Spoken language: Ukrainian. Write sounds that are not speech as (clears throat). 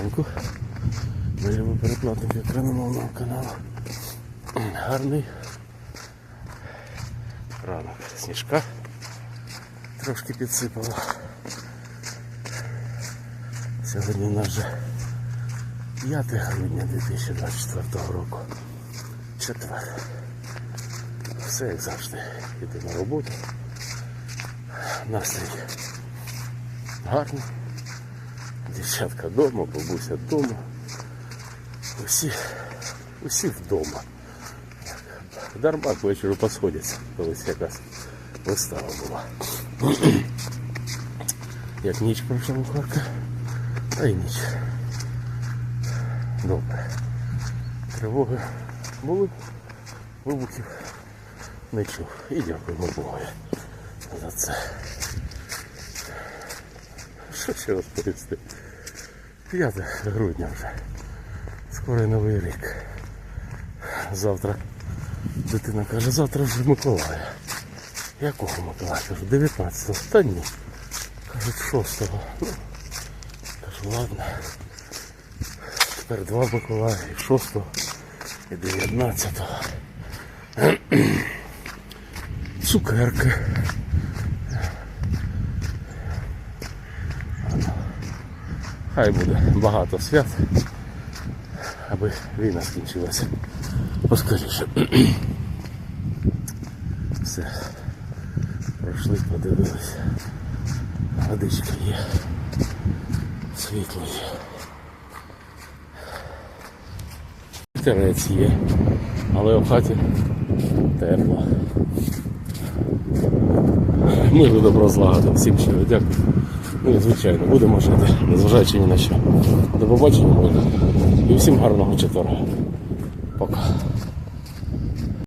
ранку. Ми любимо переплатники україномовного каналу. Гарний ранок. Сніжка трошки підсипало. Сьогодні у нас вже 5 грудня 2024 року. Четвер. Все як завжди. Іду на роботу. Настрій гарний. Дівчатка вдома, бабуся вдома. Усі, усі вдома. Дарма к вечору посходяться, колись якась вистава була. Як ніч пройшла у Харка, та й ніч. Добре. Тривоги були, вибухів не чув. І дякуємо Богу за це. Що ще розповісти? 5 грудня вже. Скоро новий рік. Завтра дитина каже, завтра вже Миколая. Якого Миколая? Кажу, 19-го. Та ні. Кажуть, 6-го. Ну, кажу, ладно. Тепер два Миколая, і 6-го, і 19-го. (clears throat) Цукерки. Хай буде багато свят, аби війна скінчилася поскоріше. (clears throat) Все. Пройшли, подивилися. Водичка є. Світло є. Вітерець є. Але в хаті тепло. Миру добро злагоди. Всім щиро дякую. Ну звичайно, будемо жити, незважаючи ні на що. До побачення, буде. І всім гарного четверга. Пока.